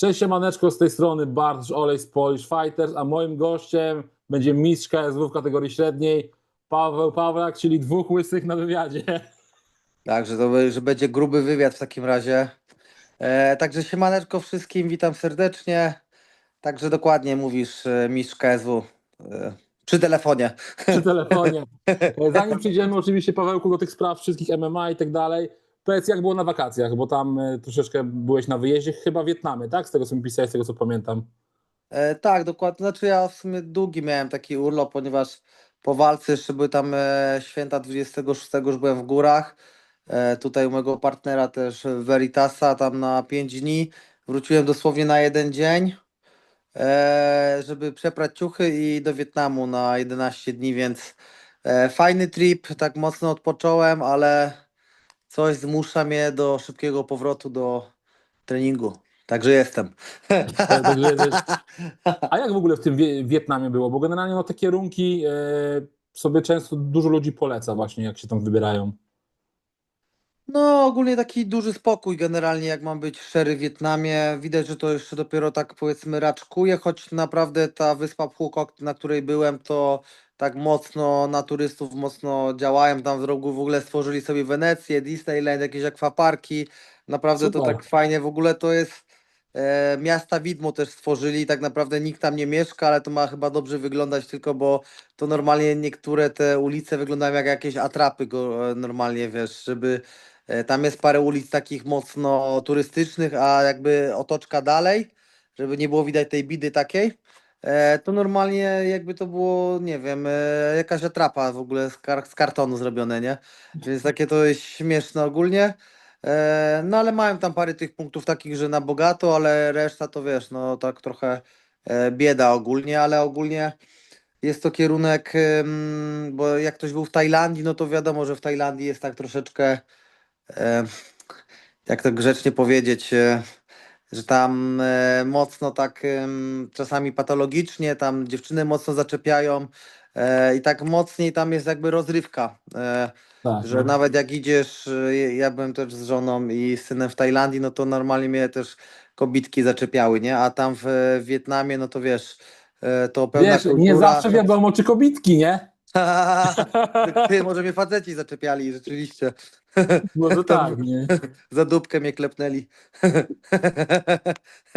Cześć siemaneczko, z tej strony Bartsz Olej z Polish Fighters, a moim gościem będzie mistrz KSW w kategorii średniej, Paweł Pawlak, czyli dwóch łysych na wywiadzie. Także to że będzie gruby wywiad w takim razie. E, także siemaneczko wszystkim, witam serdecznie. Także dokładnie mówisz e, mistrz KSW e, przy telefonie. przy telefonie. E, Zanim przejdziemy oczywiście Pawełku do tych spraw wszystkich MMA i tak dalej, powiedz jak było na wakacjach, bo tam e, troszeczkę byłeś na wyjeździe, chyba Wietnamie, tak? Z tego co mi pisałeś, z tego co pamiętam. E, tak, dokładnie. Znaczy ja w sumie długi miałem taki urlop, ponieważ po walce jeszcze były tam e, święta 26, już byłem w górach. E, tutaj u mojego partnera też Veritasa, tam na 5 dni. Wróciłem dosłownie na jeden dzień, e, żeby przeprać ciuchy i do Wietnamu na 11 dni, więc e, fajny trip, tak mocno odpocząłem, ale coś zmusza mnie do szybkiego powrotu do treningu. Także jestem. Także jesteś... A jak w ogóle w tym Wie- Wietnamie było? Bo generalnie no, te kierunki e, sobie często dużo ludzi poleca właśnie, jak się tam wybierają. No, ogólnie taki duży spokój generalnie, jak mam być szczery w Wietnamie. Widać, że to jeszcze dopiero tak powiedzmy raczkuje, choć naprawdę ta wyspa Phuoc, na której byłem, to tak mocno na turystów mocno działają. Tam w rogu w ogóle stworzyli sobie Wenecję, Disneyland, jakieś akwaparki. Naprawdę to Super. tak fajnie. W ogóle to jest e, miasta widmo też stworzyli. Tak naprawdę nikt tam nie mieszka, ale to ma chyba dobrze wyglądać tylko, bo to normalnie niektóre te ulice wyglądają jak jakieś atrapy go, e, normalnie, wiesz, żeby E, Tam jest parę ulic takich mocno turystycznych, a jakby otoczka dalej, żeby nie było widać tej bidy takiej. To normalnie jakby to było, nie wiem, jakaś atrapa w ogóle z, kar z kartonu zrobione, nie? Więc takie to jest śmieszne ogólnie. E, No ale mają tam parę tych punktów takich, że na bogato, ale reszta to wiesz, no tak trochę e, bieda ogólnie, ale ogólnie jest to kierunek, bo jak ktoś był w Tajlandii, no to wiadomo, że w Tajlandii jest tak troszeczkę e, jak to grzecznie powiedzieć, że tam mocno tak czasami patologicznie, tam dziewczyny mocno zaczepiają i tak mocniej tam jest jakby rozrywka, Tak, że no. nawet jak idziesz, e, ja byłem też z żoną i synem w Tajlandii, no to normalnie mnie też kobitki zaczepiały, nie? A tam w, Wietnamie, no to wiesz, e, to pełna Wiesz, nie kultura. zawsze wiadomo, czy kobitki, nie? Ty, może mnie faceci zaczepiali, rzeczywiście. Może Tam- tak, nie? Za dupkę mnie klepnęli.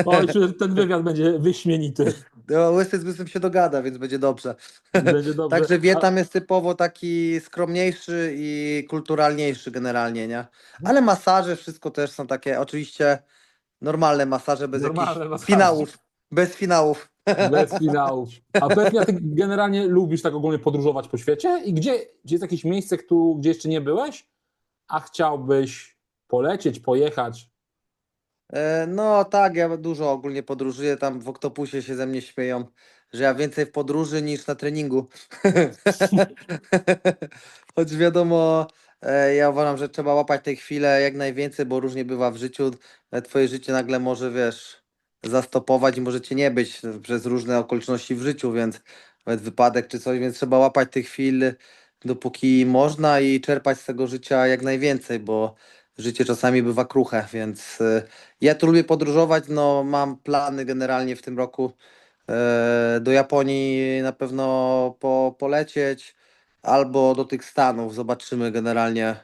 Oj, ten wywiad będzie wyśmienity. No, łysy z łysym się dogada, więc będzie dobrze. Będzie dobrze. Także Wietnam jest typowo taki skromniejszy i kulturalniejszy generalnie, nie? Ale masaże, wszystko też są takie, oczywiście normalne masaże bez Normalne jakichś masaże. finałów. Bez finałów. Bez finałów. A a ty generalnie lubisz tak ogólnie podróżować po świecie? I gdzie, gdzie jest jakieś miejsce, któ- gdzie jeszcze nie byłeś, a chciałbyś polecieć, pojechać? E, No tak, ja dużo ogólnie podróżuję, tam w Oktopusie się ze mnie śmieją, że ja więcej w podróży niż na treningu. Choć wiadomo, e, ja uważam, że trzeba łapać te chwile jak najwięcej, bo różnie bywa w życiu. E, Twoje życie nagle może, wiesz, zastopować i możecie nie być przez różne okoliczności w życiu, więc nawet wypadek czy coś, więc trzeba łapać tych chwil dopóki można i czerpać z tego życia jak najwięcej, bo życie czasami bywa kruche, więc e, ja tu lubię podróżować, no mam plany generalnie w tym roku e, do Japonii na pewno po, polecieć albo do tych Stanów, zobaczymy generalnie,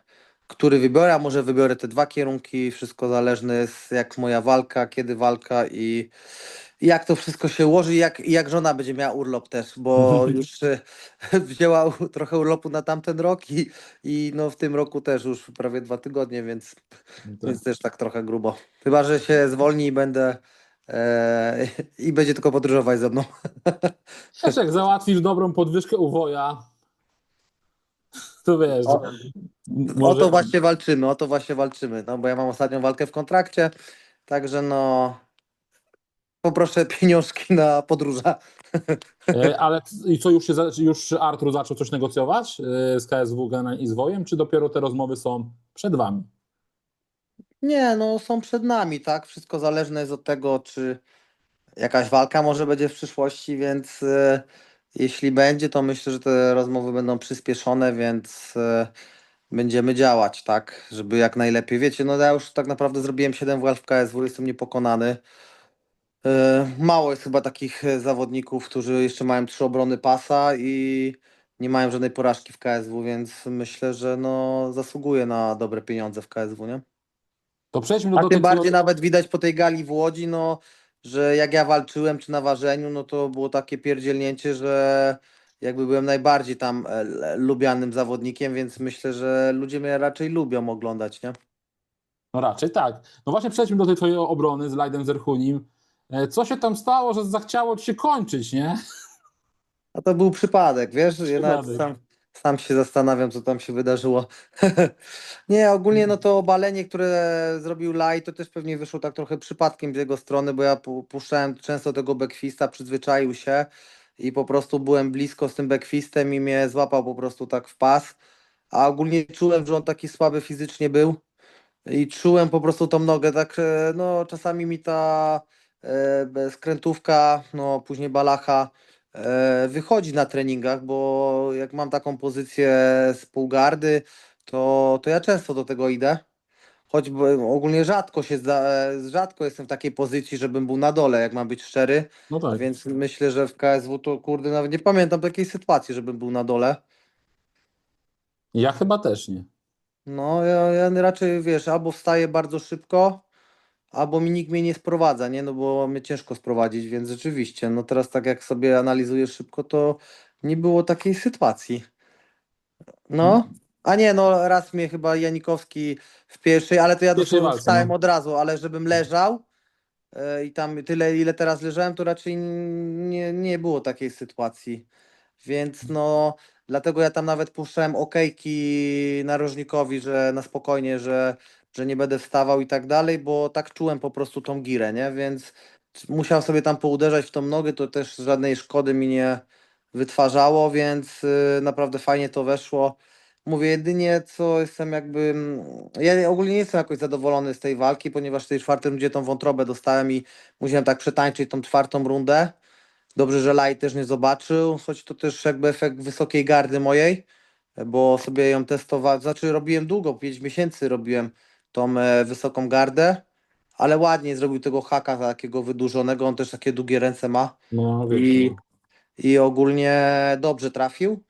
który wybiorę, a może wybiorę te dwa kierunki, wszystko zależne jest jak moja walka, kiedy walka i jak to wszystko się ułoży i jak, i jak żona będzie miała urlop też, bo już e, wzięła trochę urlopu na tamten rok i, i no w tym roku też już prawie dwa tygodnie, więc więc też tak trochę grubo. Chyba, że się zwolni i będę e, i będzie tylko podróżować ze mną. Wiesz, jak załatwisz dobrą podwyżkę u woja, to wiesz, O, może- O to właśnie walczymy, o to właśnie walczymy. No bo ja mam ostatnią walkę w kontrakcie, także no poproszę pieniążki na podróże. E, Ale i co, już, się, już Artur zaczął coś negocjować e, z KSW i z Wojem, czy dopiero te rozmowy są przed wami? Nie, no są przed nami, tak? Wszystko zależne jest od tego, czy jakaś walka może będzie w przyszłości, więc e, jeśli będzie, to myślę, że te rozmowy będą przyspieszone, więc e, będziemy działać, tak? Żeby jak najlepiej. Wiecie, no ja już tak naprawdę zrobiłem 7 walk w KSW, jestem niepokonany. E, Mało jest chyba takich e, zawodników, którzy jeszcze mają trzy obrony pasa i nie mają żadnej porażki w KSW, więc myślę, że no zasługuje na dobre pieniądze w KSW, nie? To przejdźmy do, A tym bardziej nawet widać po tej gali w Łodzi, no, że jak ja walczyłem czy na ważeniu, no to było takie pierdzielnięcie, że jakby byłem najbardziej tam e, lubianym zawodnikiem, więc myślę, że ludzie mnie raczej lubią oglądać, nie? No raczej tak. No właśnie przejdźmy do tej twojej obrony z Lajdem Zerhunim. E, Co się tam stało, że zachciało ci się kończyć, nie? A to był przypadek, wiesz? Ja nawet Przypadek. sam, sam się zastanawiam, co tam się wydarzyło. nie, ogólnie no to obalenie, które zrobił Light, to też pewnie wyszło tak trochę przypadkiem z jego strony, bo ja pu- puszczałem często tego backfista, przyzwyczaił się i po prostu byłem blisko z tym backfistem i mnie złapał po prostu tak w pas. A ogólnie czułem, że on taki słaby fizycznie był i czułem po prostu tą nogę, tak e, no czasami mi ta e, skrętówka, no później balacha wychodzi na treningach, bo jak mam taką pozycję z półgardy, to, to ja często do tego idę. Choćby ogólnie rzadko się zda, e, rzadko jestem w takiej pozycji, żebym był na dole, jak mam być szczery, No tak. więc myślę, że w KSW to kurde nawet nie pamiętam takiej sytuacji, żebym był na dole. Ja chyba też nie. No, ja, ja raczej wiesz, albo wstaję bardzo szybko, albo mi nikt mnie nie sprowadza, nie? No bo mnie ciężko sprowadzić, więc rzeczywiście, no teraz tak jak sobie analizuję szybko, to nie było takiej sytuacji. No, a nie, no raz mnie chyba Janikowski w pierwszej, ale to ja pierwszej walce, wstałem no. od razu, ale żebym leżał e, i tam tyle, ile teraz leżałem, to raczej nie, nie było takiej sytuacji. Więc no, dlatego ja tam nawet puszczałem okejki narożnikowi, że na spokojnie, że, że nie będę wstawał i tak dalej, bo tak czułem po prostu tą girę, nie? Więc musiał sobie tam pouderzać w tą nogę, to też żadnej szkody mi nie wytwarzało, więc y, naprawdę fajnie to weszło. Mówię jedynie, co jestem jakby. mm, Ja ogólnie nie jestem jakoś zadowolony z tej walki, ponieważ w tej czwartej rundzie tą wątrobę dostałem i musiałem tak przetańczyć tą czwartą rundę. Dobrze, że Light też nie zobaczył, choć to też jakby efekt wysokiej gardy mojej, bo sobie ją testowałem, znaczy robiłem długo, 5 miesięcy robiłem tą e, wysoką gardę, ale ładnie zrobił tego haka takiego wydłużonego, on też takie długie ręce ma No, I- i ogólnie dobrze trafił.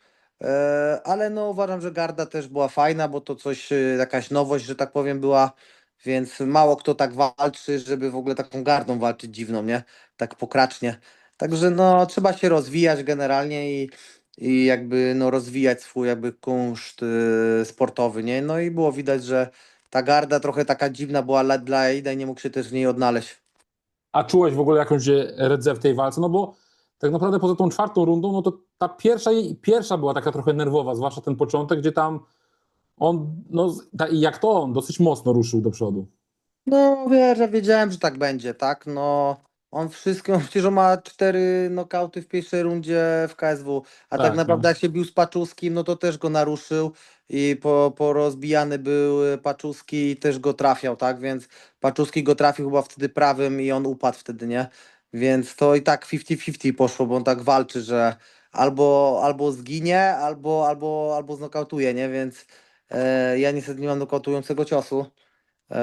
E, Ale no uważam, że garda też była fajna, bo to coś, e, jakaś nowość, że tak powiem, była, więc mało kto tak walczy, żeby w ogóle taką gardą walczyć dziwną, nie? Tak pokracznie. Także no trzeba się rozwijać generalnie i, i jakby no rozwijać swój jakby kunszt sportowy, nie? No i było widać, że ta garda trochę taka dziwna była dla- Aida i nie mógł się też w niej odnaleźć. A czułeś w ogóle jakąś e, redzę w tej walce? No bo tak naprawdę poza tą czwartą rundą, no to ta pierwsza, pierwsza była taka trochę nerwowa, zwłaszcza ten początek, gdzie tam on, no jak to on, dosyć mocno ruszył do przodu. No wiesz, ja wiedziałem, że tak będzie, tak? No on wszystko, przecież on ma cztery nokauty w pierwszej rundzie w KSW, a tak, Tak, naprawdę no. jak się bił z Paczuskim, no to też go naruszył i po, porozbijany był e, Paczuski i też go trafiał, tak? Więc Paczuski go trafił chyba wtedy prawym i on upadł wtedy, nie? Więc to i tak 50-50 poszło, bo on tak walczy, że albo, albo zginie, albo, albo, albo znokautuje, nie? Więc e, ja niestety nie mam nokautującego ciosu. Eee,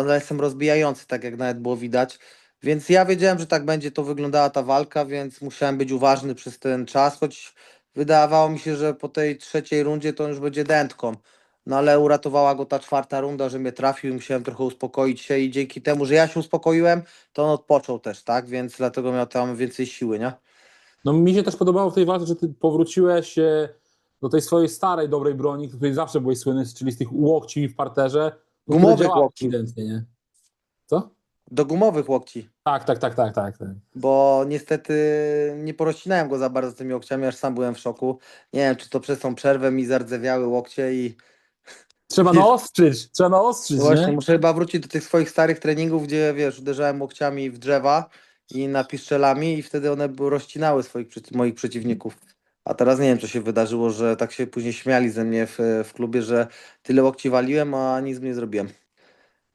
ale jestem rozbijający, tak jak nawet było widać. Więc ja wiedziałem, że tak będzie to wyglądała ta walka, więc musiałem być uważny przez ten czas, choć wydawało mi się, że po tej trzeciej rundzie to już będzie dętką. No ale uratowała go ta czwarta runda, że mnie trafił i musiałem trochę uspokoić się i dzięki temu, że ja się uspokoiłem, to on odpoczął też, tak? Więc dlatego miał tam więcej siły, nie? No mi się też podobało w tej walce, że ty powróciłeś do tej swojej starej, dobrej broni, której zawsze byłeś słynny, czyli z tych łokci w parterze. no, Gumowych działały łokci. ewidentnie, nie? Co? Do gumowych łokci. Tak, tak, tak, tak, tak. tak. bo niestety nie porozcinałem go za bardzo tymi łokciami, aż sam byłem w szoku. Nie wiem, czy to przez tą przerwę mi zardzewiały łokcie i Trzeba naostrzyć, trzeba naostrzyć, właśnie nie? muszę chyba wrócić do tych swoich starych treningów, gdzie wiesz, uderzałem łokciami w drzewa i napiszczelami i wtedy one były, rozcinały swoich, moich przeciwników. A teraz nie wiem, co się wydarzyło, że tak się później śmiali ze mnie w, w klubie, że tyle łokci waliłem, a nic nie zrobiłem.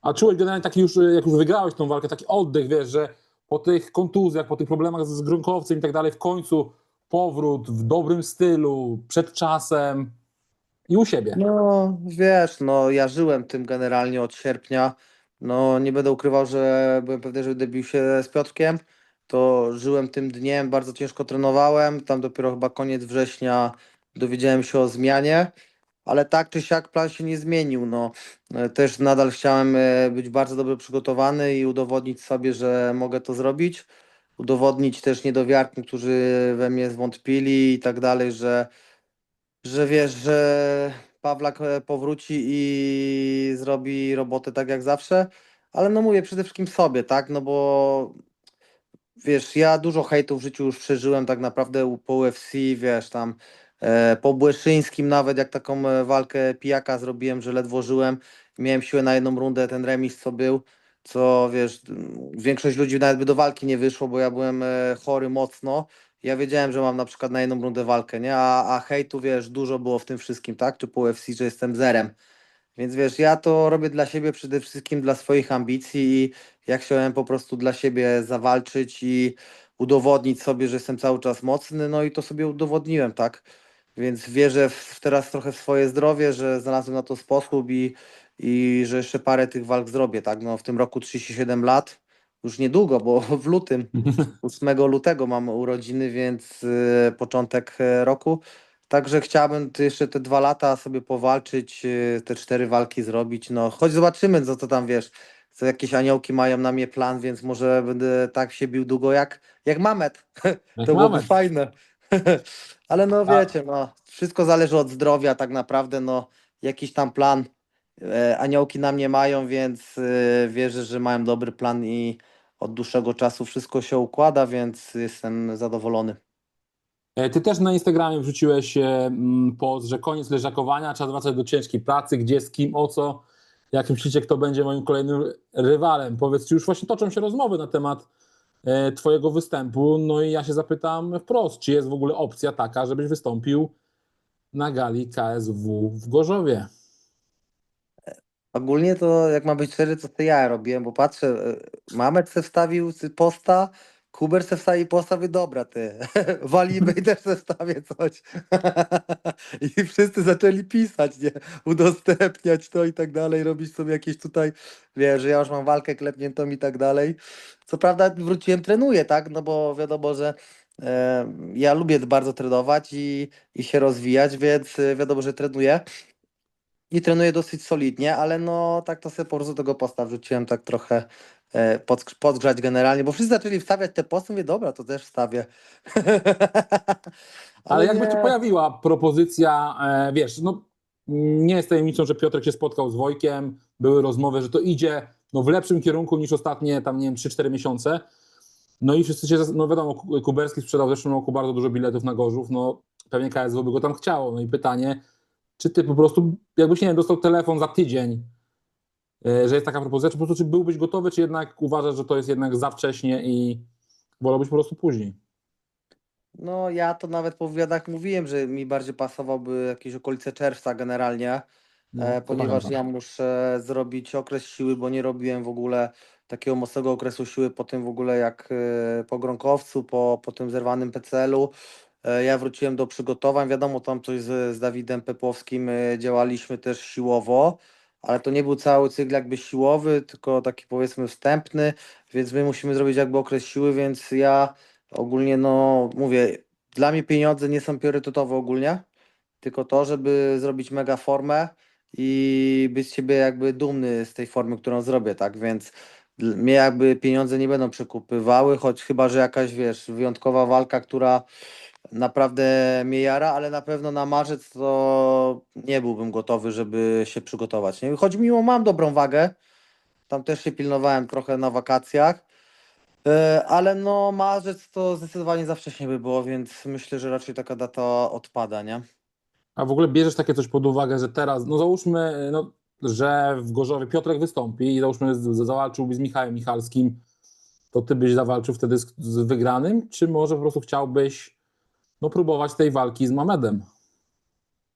A czułeś generalnie taki już, jak już wygrałeś tą walkę, taki oddech, wiesz, że po tych kontuzjach, po tych problemach z Gronkowcem i tak dalej, w końcu powrót w dobrym stylu, przed czasem i u siebie. No, wiesz, no ja żyłem tym generalnie od sierpnia, No, nie będę ukrywał, że byłem pewny, że będę bił się z Piotrkiem. To żyłem tym dniem, bardzo ciężko trenowałem. Tam dopiero chyba koniec września dowiedziałem się o zmianie, ale tak czy siak plan się nie zmienił. No, e, też nadal chciałem e, być bardzo dobrze przygotowany i udowodnić sobie, że mogę to zrobić. Udowodnić też niedowiarkom, którzy we mnie zwątpili i tak dalej, że, że wiesz, że Pawlak e, powróci i zrobi robotę tak jak zawsze. Ale no mówię przede wszystkim sobie, tak? No bo wiesz, ja dużo hejtu w życiu już przeżyłem tak naprawdę po UFC, wiesz, tam po Błyszyńskim nawet jak taką e, walkę pijaka zrobiłem, że ledwo żyłem, miałem siłę na jedną rundę, ten remis co był, co wiesz, m, większość ludzi nawet by do walki nie wyszło, bo ja byłem e, chory mocno. Ja wiedziałem, że mam na przykład na jedną rundę walkę, nie? A, a hejtu, wiesz, dużo było w tym wszystkim, tak? Czy po UFC, że jestem zerem. Więc wiesz, ja to robię dla siebie przede wszystkim dla swoich ambicji i ja chciałem po prostu dla siebie zawalczyć i udowodnić sobie, że jestem cały czas mocny, no i to sobie udowodniłem, tak? Więc wierzę w, teraz trochę w swoje zdrowie, że znalazłem na to sposób i, i że jeszcze parę tych walk zrobię, tak? No w tym roku 37 lat, już niedługo, bo w lutym, 8 lutego mam urodziny, więc y, początek e, roku. Także chciałbym jeszcze te dwa lata sobie powalczyć, y, te cztery walki zrobić. No, choć zobaczymy, co to tam wiesz. Co jakieś aniołki mają na mnie plan, więc może będę tak się bił długo jak, jak Mamet. To byłoby fajne. Ale no wiecie, no, wszystko zależy od zdrowia tak naprawdę, no, jakiś tam plan. E, aniołki na mnie mają, więc e, wierzę, że mają dobry plan i od dłuższego czasu wszystko się układa, więc jestem zadowolony. E, Ty też na Instagramie wrzuciłeś e, mm, post, że koniec leżakowania, trzeba wracać do ciężkiej pracy, gdzie, z kim, o co, jak myślicie, kto będzie moim kolejnym rywalem. Powiedz, czy już właśnie toczą się rozmowy na temat twojego występu, no i ja się zapytam wprost, czy jest w ogóle opcja taka, żebyś wystąpił na gali KSW w Gorzowie? Ogólnie to, jak ma być szczery, to to ja robiłem, bo patrzę, e, Mamet se wstawił posta, Kuber se posta, mówię, dobra ty, walimy i też se wstawię coś. I wszyscy zaczęli pisać, nie, udostępniać to i tak dalej, robić sobie jakieś tutaj, wiesz, że ja już mam walkę klepniętą i tak dalej. Co prawda wróciłem, trenuję, tak, no bo wiadomo, że e, ja lubię bardzo trenować i, i się rozwijać, więc e, wiadomo, że trenuję. I trenuję dosyć solidnie, ale no tak to sobie po prostu tego posta wrzuciłem tak trochę pod, podgrzać generalnie, bo wszyscy zaczęli wstawiać te posty, mówię, dobra, to też wstawię. Ale jakby nie. się pojawiła propozycja, e, wiesz, no nie jest tajemnicą, że Piotrek się spotkał z Wojkiem, były rozmowy, że to idzie no, w lepszym kierunku niż ostatnie tam, nie wiem, 3-4 miesiące. No i wszyscy się, no wiadomo, Ku- Kuberski sprzedał w zeszłym roku bardzo dużo biletów na Gorzów, no pewnie KSW by go tam chciało. No i pytanie, czy ty po prostu, jakbyś, nie wiem, dostał telefon za tydzień, e, że jest taka propozycja, czy po prostu czy byłbyś gotowy, czy jednak uważasz, że to jest jednak za wcześnie i wolałbyś po prostu później? No ja to nawet po wywiadach mówiłem, że mi bardziej pasowałby jakieś okolice czerwca generalnie, No, e, ponieważ ja muszę zrobić okres siły, bo nie robiłem w ogóle takiego mocnego okresu siły po tym w ogóle jak e, po Gronkowcu, po, po tym zerwanym PCL-u. E, Ja wróciłem do przygotowań, wiadomo, tam coś z, z Dawidem Pepłowskim e, działaliśmy też siłowo, ale to nie był cały cykl jakby siłowy, tylko taki powiedzmy wstępny, więc my musimy zrobić jakby okres siły, więc ja ogólnie no mówię, dla mnie pieniądze nie są priorytetowe ogólnie, tylko to, żeby zrobić mega formę i być siebie jakby dumny z tej formy, którą zrobię, tak, więc mnie jakby pieniądze nie będą przekupywały, choć chyba, że jakaś, wiesz, wyjątkowa walka, która naprawdę mnie jara, ale na pewno na marzec to nie byłbym gotowy, żeby się przygotować, nie? Choć mimo mam dobrą wagę, tam też się pilnowałem trochę na wakacjach, e, ale no marzec to zdecydowanie za wcześnie by było, więc myślę, że raczej taka data odpada, nie? A w ogóle bierzesz takie coś pod uwagę, że teraz, no załóżmy, no, że w Gorzowie Piotrek wystąpi i załóżmy zawalczyłby z Michałem Michalskim, to ty byś zawalczył wtedy z, z wygranym, czy może po prostu chciałbyś no, próbować tej walki z Mamedem?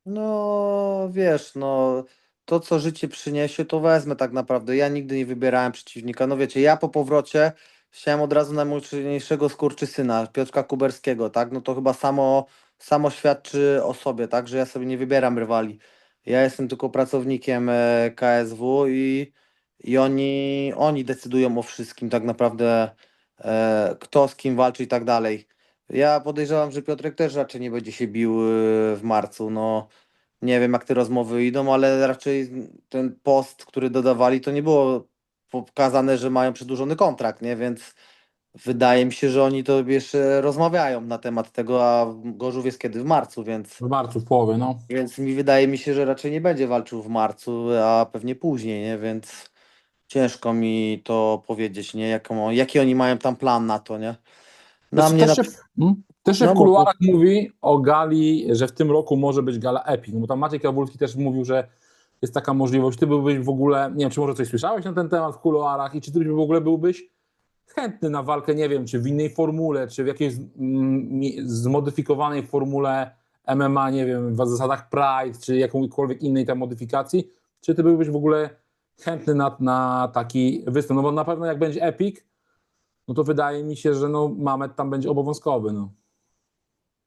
No, wiesz, no, to co życie przyniesie, to wezmę tak naprawdę. Ja nigdy nie wybierałem przeciwnika. No wiecie, ja po powrocie chciałem od razu najmocniejszego skurczysyna, Piotrka Kuberskiego, tak? No to chyba samo, samo świadczy o sobie, tak? Że ja sobie nie wybieram rywali. Ja jestem tylko pracownikiem e, KSW i, i oni, oni decydują o wszystkim tak naprawdę, e, kto z kim walczy i tak dalej. Ja podejrzewam, że Piotrek też raczej nie będzie się bił e, w marcu. No, nie wiem, jak te rozmowy idą, ale raczej ten post, który dodawali, to nie było pokazane, że mają przedłużony kontrakt, nie? Więc wydaje mi się, że oni to jeszcze rozmawiają na temat tego, a Gorzów jest kiedy? W marcu, więc, W marcu, w połowie, no. więc mi wydaje mi się, że raczej nie będzie walczył w marcu, a pewnie później, nie? Więc ciężko mi to powiedzieć, nie? Jaką, jaki oni mają tam plan na to, nie? Na Też, mnie też, na... się, hmm? też się No, w kuluarach mówi o gali, że w tym roku może być gala Epic, no bo tam Maciej Kawulski też mówił, że jest taka możliwość. Ty byłbyś w ogóle, nie wiem, czy może coś słyszałeś na ten temat w kuluarach i czy ty w ogóle byłbyś chętny na walkę, nie wiem, czy w innej formule, czy w jakiejś zmodyfikowanej formule MMA, nie wiem, w zasadach Pride, czy jakąkolwiek innej tam modyfikacji, czy ty byłbyś w ogóle chętny na, na taki występ? No bo na pewno jak będzie Epic, no to wydaje mi się, że no Mamet tam będzie obowiązkowy, no.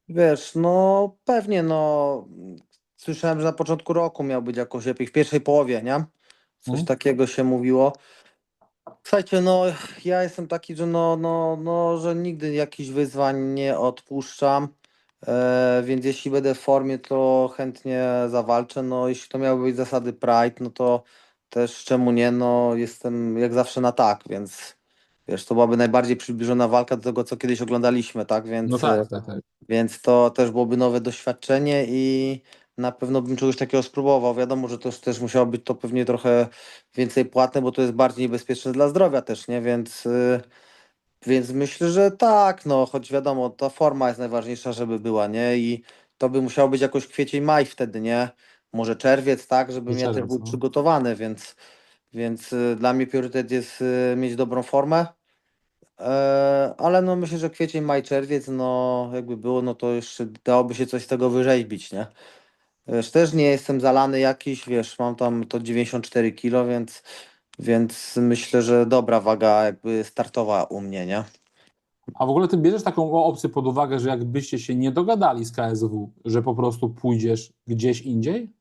Wiesz, no pewnie, no słyszałem, że na początku roku miał być jakoś lepiej, w pierwszej połowie, nie? Coś Mhm. takiego się mówiło. Słuchajcie, no ja jestem taki, że no, no, no, że nigdy jakichś wyzwań nie odpuszczam, e, więc jeśli będę w formie, to chętnie zawalczę, no jeśli to miały być zasady Pride, no to też czemu nie, no jestem jak zawsze na tak, więc wiesz, to byłaby najbardziej przybliżona walka do tego, co kiedyś oglądaliśmy, tak, więc... No tak, tak, tak. więc to też byłoby nowe doświadczenie i na pewno bym czegoś takiego spróbował. Wiadomo, że to też, musiało być to pewnie trochę więcej płatne, bo to jest bardziej niebezpieczne dla zdrowia też, nie? Więc, y, więc myślę, że tak, no, choć wiadomo, ta forma jest najważniejsza, żeby była, nie? I to by musiało być jakoś kwiecień, maj wtedy, nie? Może czerwiec, tak, żebym ja też był no. przygotowany, więc, więc y, dla mnie priorytet jest y, mieć dobrą formę. E, ale no myślę, że kwiecień, maj, czerwiec, no jakby było, no to jeszcze dałoby się coś z tego wyrzeźbić, nie? Wiesz, też nie jestem zalany jakiś, wiesz, mam tam to 94 kilo, więc, więc myślę, że dobra waga jakby startowa u mnie, nie? A w ogóle ty bierzesz taką opcję pod uwagę, że jakbyście się nie dogadali z KSW, że po prostu pójdziesz gdzieś indziej?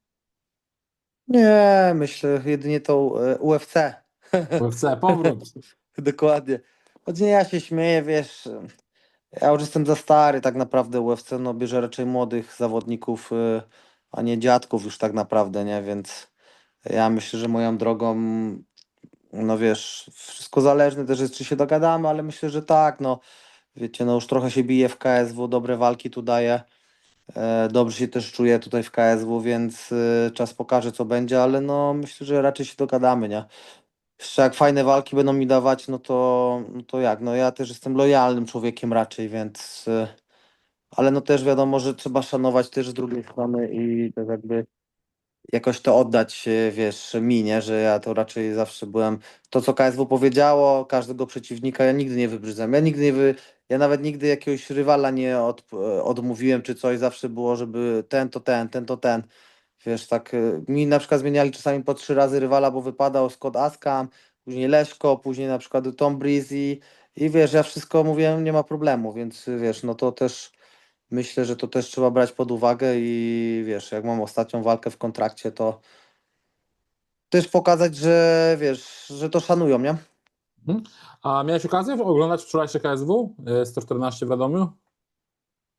Nie, myślę jedynie tą e, UFC. UFC, powrót. Dokładnie. Choć nie, ja się śmieję, wiesz, ja już jestem za stary tak naprawdę UFC, no bierze raczej młodych zawodników, y, a nie dziadków już tak naprawdę, nie, więc ja myślę, że moją drogą, no wiesz, wszystko zależne też jest, czy się dogadamy, ale myślę, że tak, no, wiecie, no już trochę się bije w KSW, dobre walki tu daje, e, dobrze się też czuję tutaj w KSW, więc y, czas pokaże, co będzie, ale no, myślę, że raczej się dogadamy, nie. Jeszcze jak fajne walki będą mi dawać, no to, no to jak, no ja też jestem lojalnym człowiekiem raczej, więc, y, ale no też wiadomo, że trzeba szanować też z drugiej strony i tak jakby jakoś to oddać, y, wiesz, mi, nie, że ja to raczej zawsze byłem, to co KSW powiedziało, każdego przeciwnika, ja nigdy nie wybrzydzam, ja nigdy nie wy, ja nawet nigdy jakiegoś rywala nie od, odmówiłem czy coś, zawsze było, żeby ten to ten, ten to ten, Wiesz, tak y, mi na przykład zmieniali czasami po trzy razy rywala, bo wypadał Scott Askam, później Leszko, później na przykład Tom Breeze i, i wiesz, ja wszystko mówiłem, nie ma problemu, więc y, wiesz, no to też myślę, że to też trzeba brać pod uwagę i wiesz, jak mam ostatnią walkę w kontrakcie, to też pokazać, że wiesz, że to szanują, nie? A miałeś okazję oglądać wczorajsze KSW? e, 114 w Radomiu?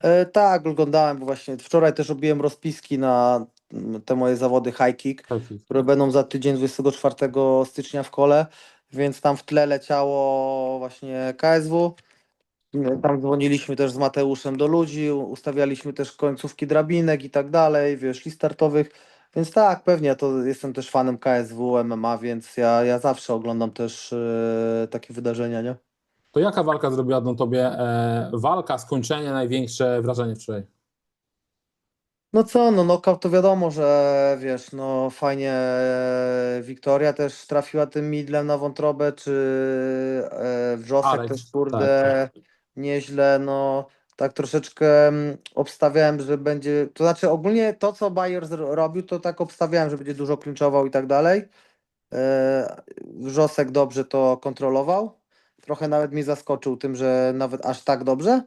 E, tak, oglądałem, bo właśnie wczoraj też robiłem rozpiski na te moje zawody high kick. Tak. które będą za tydzień 24 stycznia w kole, więc tam w tle leciało właśnie KSW. Tam dzwoniliśmy też z Mateuszem do ludzi, ustawialiśmy też końcówki drabinek i tak dalej, wiesz, list startowych. Więc tak, pewnie, ja to jestem też fanem KSW, MMA, więc ja, ja zawsze oglądam też e, takie wydarzenia, nie? To jaka walka zrobiła na tobie e, walka, skończenie, największe wrażenie wczoraj? No co, no knockout to wiadomo, że wiesz, no fajnie e, Wiktoria też trafiła tym midlem na wątrobę, czy e, Wrzosek Alex, też kurde nieźle, no tak troszeczkę mm, obstawiałem, że będzie, to znaczy ogólnie to co Bayer robił, to tak obstawiałem, że będzie dużo klinczował i tak dalej. E, Wrzosek dobrze to kontrolował, trochę nawet mnie zaskoczył tym, że nawet aż tak dobrze.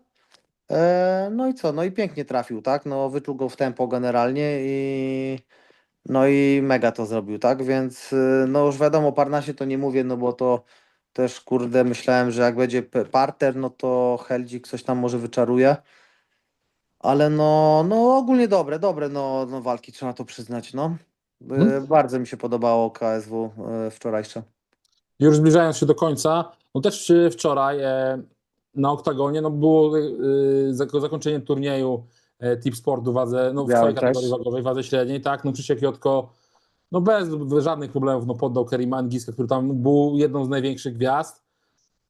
E, No i co? No i pięknie trafił, tak? No wyczuł go w tempo generalnie i No i mega to zrobił, tak? Więc y, no już wiadomo, Parnasie to nie mówię, no bo to też kurde myślałem, że jak będzie parter, no to Heldzik coś tam może wyczaruje. Ale no, no ogólnie dobre, dobre no, no walki, trzeba to przyznać, no. Y, No. Bardzo mi się podobało KSW y, wczorajsze. Już zbliżając się do końca, no też e, wczoraj e, na oktagonie no było e, zako- zakończenie turnieju e, Tip Sportu wadze, no w swojej kategorii wagowej, wadze średniej, tak, no Krzysiek Jotko no bez żadnych problemów no poddał Kerima Angiska, który tam był jedną z największych gwiazd.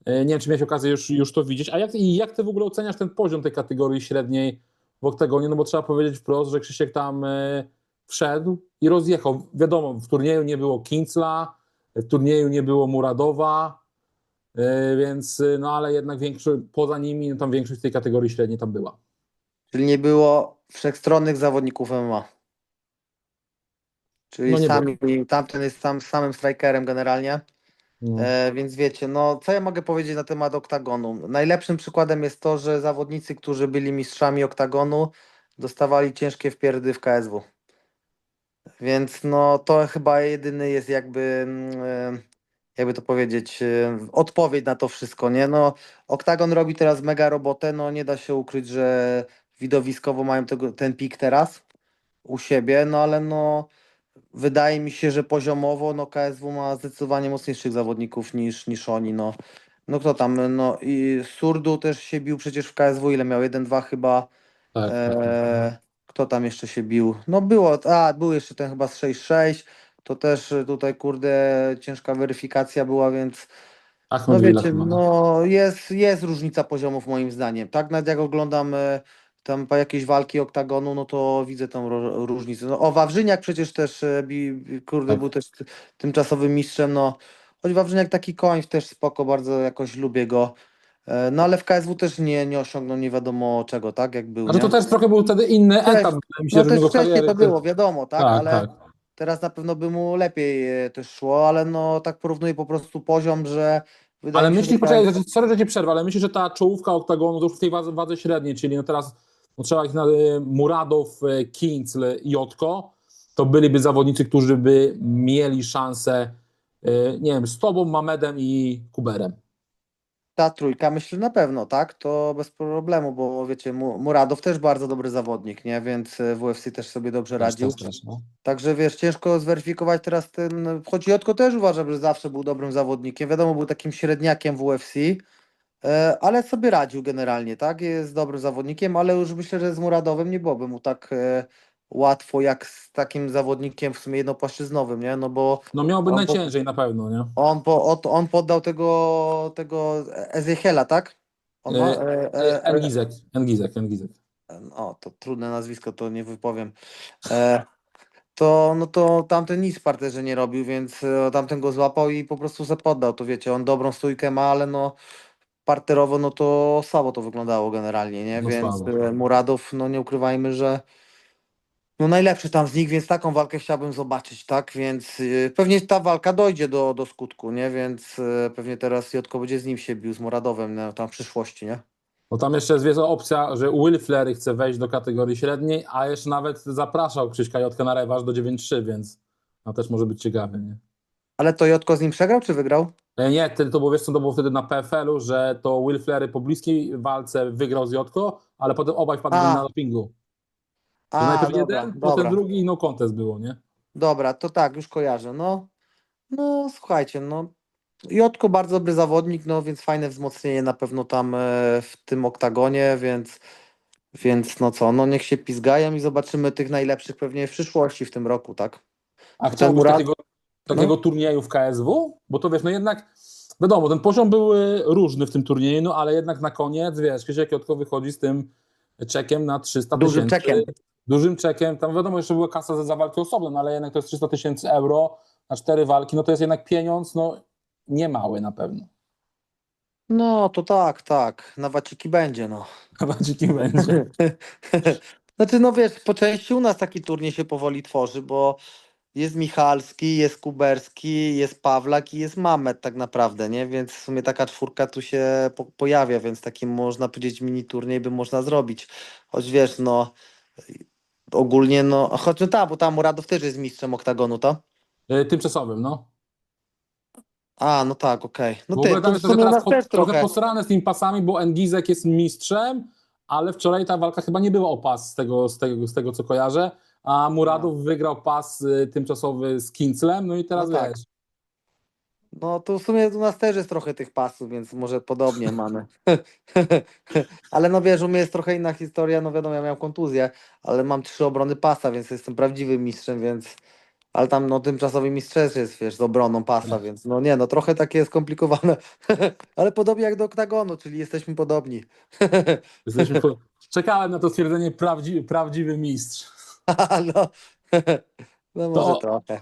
E, Nie wiem, czy miałeś okazję już, już to widzieć. A jak, jak ty w ogóle oceniasz ten poziom tej kategorii średniej w oktagonie? No bo trzeba powiedzieć wprost, że Krzysiek tam e, wszedł i rozjechał. Wiadomo, w turnieju nie było Kincla, w turnieju nie było Muradowa, e, więc no ale jednak większość, poza nimi, no tam większość tej kategorii średniej tam była. Czyli nie było wszechstronnych zawodników MMA. Czyli No nie sami, tamten jest sam, samym strikerem generalnie. No. E, więc wiecie, no co ja mogę powiedzieć na temat oktagonu? Najlepszym przykładem jest to, że zawodnicy, którzy byli mistrzami oktagonu, dostawali ciężkie wpierdy w KSW. Więc no to chyba jedyny jest jakby, mm, e, jakby to powiedzieć, e, odpowiedź na to wszystko, nie? No oktagon robi teraz mega robotę, no nie da się ukryć, że widowiskowo mają tego, ten pik teraz u siebie, no ale no wydaje mi się, że poziomowo no KSW ma zdecydowanie mocniejszych zawodników niż, niż oni, no. No kto tam, no i Surdu też się bił przecież w KSW, ile miał? 1-2 chyba. tak, tak, tak. E, kto tam jeszcze się bił? No było, a był jeszcze ten chyba z 6-6, to też e, tutaj kurde ciężka weryfikacja była, więc no Ahmed Willa wiecie, no. no jest, jest różnica poziomów moim zdaniem, tak? Nawet jak oglądam e, tam po jakieś walki oktagonu, no to widzę tą ro- różnicę. No, o, Wawrzyniak przecież też, e, bi, bi- kurde, Tak. był też ty- tymczasowym mistrzem, no. Choć Wawrzyniak taki koń, też spoko, bardzo jakoś lubię go. E, No ale w KSW też nie, nie osiągnął nie wiadomo czego, tak? Jak był, A że to nie? też trochę był wtedy inny Też, etap, wydaje mi się, No że też jego wcześniej kariery. to było, wiadomo, tak? tak, ale tak. teraz na pewno by mu lepiej e, też szło, ale no tak porównuję po prostu poziom, że wydaje Ale mi się, myślisz, że poczekaj, KSW sorry, że cię przerwę, ale myślisz, że ta czołówka oktagonu to już w tej wadze, wadze średniej, czyli no teraz trzeba ich na e, Muradow, e, Kincl, Jotko, to byliby zawodnicy, którzy by mieli szansę, e, nie wiem, z tobą, Mamedem i Kuberem. Ta trójka myślę na pewno, tak? To bez problemu, bo wiecie, Mu- Muradow też bardzo dobry zawodnik, nie? Więc w UFC też sobie dobrze radził. Też, też, no. Także wiesz, ciężko zweryfikować teraz ten. Choć Jotko też uważam, że zawsze był dobrym zawodnikiem. Wiadomo, był takim średniakiem w UFC, e, ale sobie radził generalnie, tak? Jest dobrym zawodnikiem, ale już myślę, że z Muradowem nie byłoby mu tak e, łatwo jak z takim zawodnikiem w sumie jednopłaszczyznowym, nie? No bo no miałby po- najciężej na pewno, nie? on, po, on, on poddał tego, tego Ezechiela, tak? On ma, E, e, E, e, e, Engizek, Engizek, Engizek. o, to trudne nazwisko, to nie wypowiem. E, to, no to tamten nic w parterze nie robił, więc e, tamten go złapał i po prostu se poddał. To wiecie, on dobrą stójkę ma, ale no parterowo no to słabo to wyglądało generalnie, nie? No więc słabo. e, Muradow, no nie ukrywajmy, że no najlepszy tam z nich, więc taką walkę chciałbym zobaczyć, tak? Więc e, pewnie ta walka dojdzie do, do skutku, nie? Więc e, pewnie teraz Jotko będzie z nim się bił, z Muradowem, no, tam w przyszłości, nie? No tam jeszcze jest wiesz, opcja, że Will Flery chce wejść do kategorii średniej, a jeszcze nawet zapraszał Krzyśka Jotkę na rewanż do 9-3, więc no też może być ciekawy, nie? Ale to Jotko z nim przegrał, czy wygrał? E, Nie, wtedy to było, wiesz co, to było wtedy na PFL-u, że to Will Flery po bliskiej walce wygrał z Jotko, ale potem obaj wpadli A. na dopingu. To A, najpierw dobra, jeden, dobra. potem drugi i no contest było, nie? Dobra, to tak, już kojarzę. No, no słuchajcie, no. Jotko bardzo dobry zawodnik, no więc fajne wzmocnienie na pewno tam e, w tym oktagonie, więc, więc no co, no niech się pizgają i zobaczymy tych najlepszych pewnie w przyszłości w tym roku, tak? A chciałbyś Murat- takiego, takiego no. turnieju w KSW? Bo to wiesz, no jednak, wiadomo, ten poziom był e, różny w tym turnieju, no ale jednak na koniec, wiesz, Krzysiek Jotko wychodzi z tym czekiem na 300 Dużym tysięcy. czekiem. Dużym czekiem. Tam wiadomo, jeszcze była kasa za, za walki osobne, no ale jednak to jest 300 tysięcy euro na cztery walki, no to jest jednak pieniądz, no nie mały na pewno. No to tak, tak, na waciki będzie, no. Chyba dziki będzie. Znaczy, no wiesz, po części u nas taki turniej się powoli tworzy, bo jest Michalski, jest Kuberski, jest Pawlak i jest Mamet tak naprawdę, nie? Więc w sumie taka czwórka tu się po pojawia, więc taki można powiedzieć mini turniej by można zrobić. Choć wiesz, no ogólnie, no, choć no tak, bo tam Muradow też jest mistrzem oktagonu, to? E, Tymczasowym, no. A, no tak, okej. No W ogóle tam jest teraz po, trochę trochę. posrane z tymi pasami, bo Engizek jest mistrzem, ale wczoraj ta walka chyba nie była o pas z tego, z tego, z tego co kojarzę, a Muradow wygrał pas y, tymczasowy z Kinclem, no i teraz No tak. wiesz, No to w sumie u nas też jest trochę tych pasów, więc może podobnie mamy. Ale no wiesz, u mnie jest trochę inna historia, no wiadomo, ja miałem kontuzję, ale mam trzy obrony pasa, więc jestem prawdziwym mistrzem, więc... Ale tam no tymczasowy mistrz też jest, wiesz, z obroną pasa, więc no nie, no trochę takie skomplikowane. Ale podobnie jak do oktagonu, czyli jesteśmy podobni. jesteśmy po... czekałem na to stwierdzenie prawdzi, prawdziwy mistrz. no. no może To- trochę.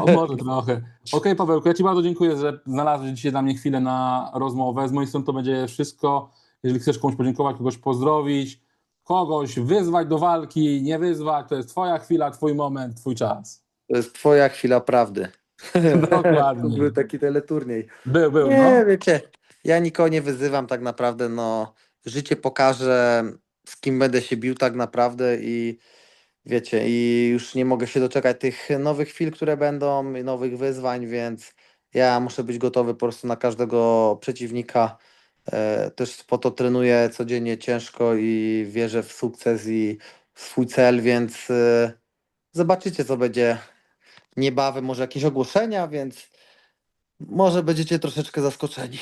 O, może trochę. Okej, Pawełku, ja Ci bardzo dziękuję, że znalazłeś dzisiaj dla mnie chwilę na rozmowę. Z mojej strony to będzie wszystko. Jeżeli chcesz komuś podziękować, kogoś pozdrowić, kogoś wyzwać do walki, nie wyzwać, to jest Twoja chwila, Twój moment, Twój czas. To jest twoja chwila prawdy. Dokładnie. Był taki teleturniej. Był, był, Nie, no. wiecie, ja nikogo nie wyzywam tak naprawdę, no życie pokaże z kim będę się bił tak naprawdę i wiecie, i już nie mogę się doczekać tych nowych chwil, które będą, nowych wyzwań, więc ja muszę być gotowy po prostu na każdego przeciwnika. E, też po to trenuję codziennie ciężko i wierzę w sukces i w swój cel, więc e, zobaczycie co będzie niebawem, może jakieś ogłoszenia, więc może będziecie troszeczkę zaskoczeni.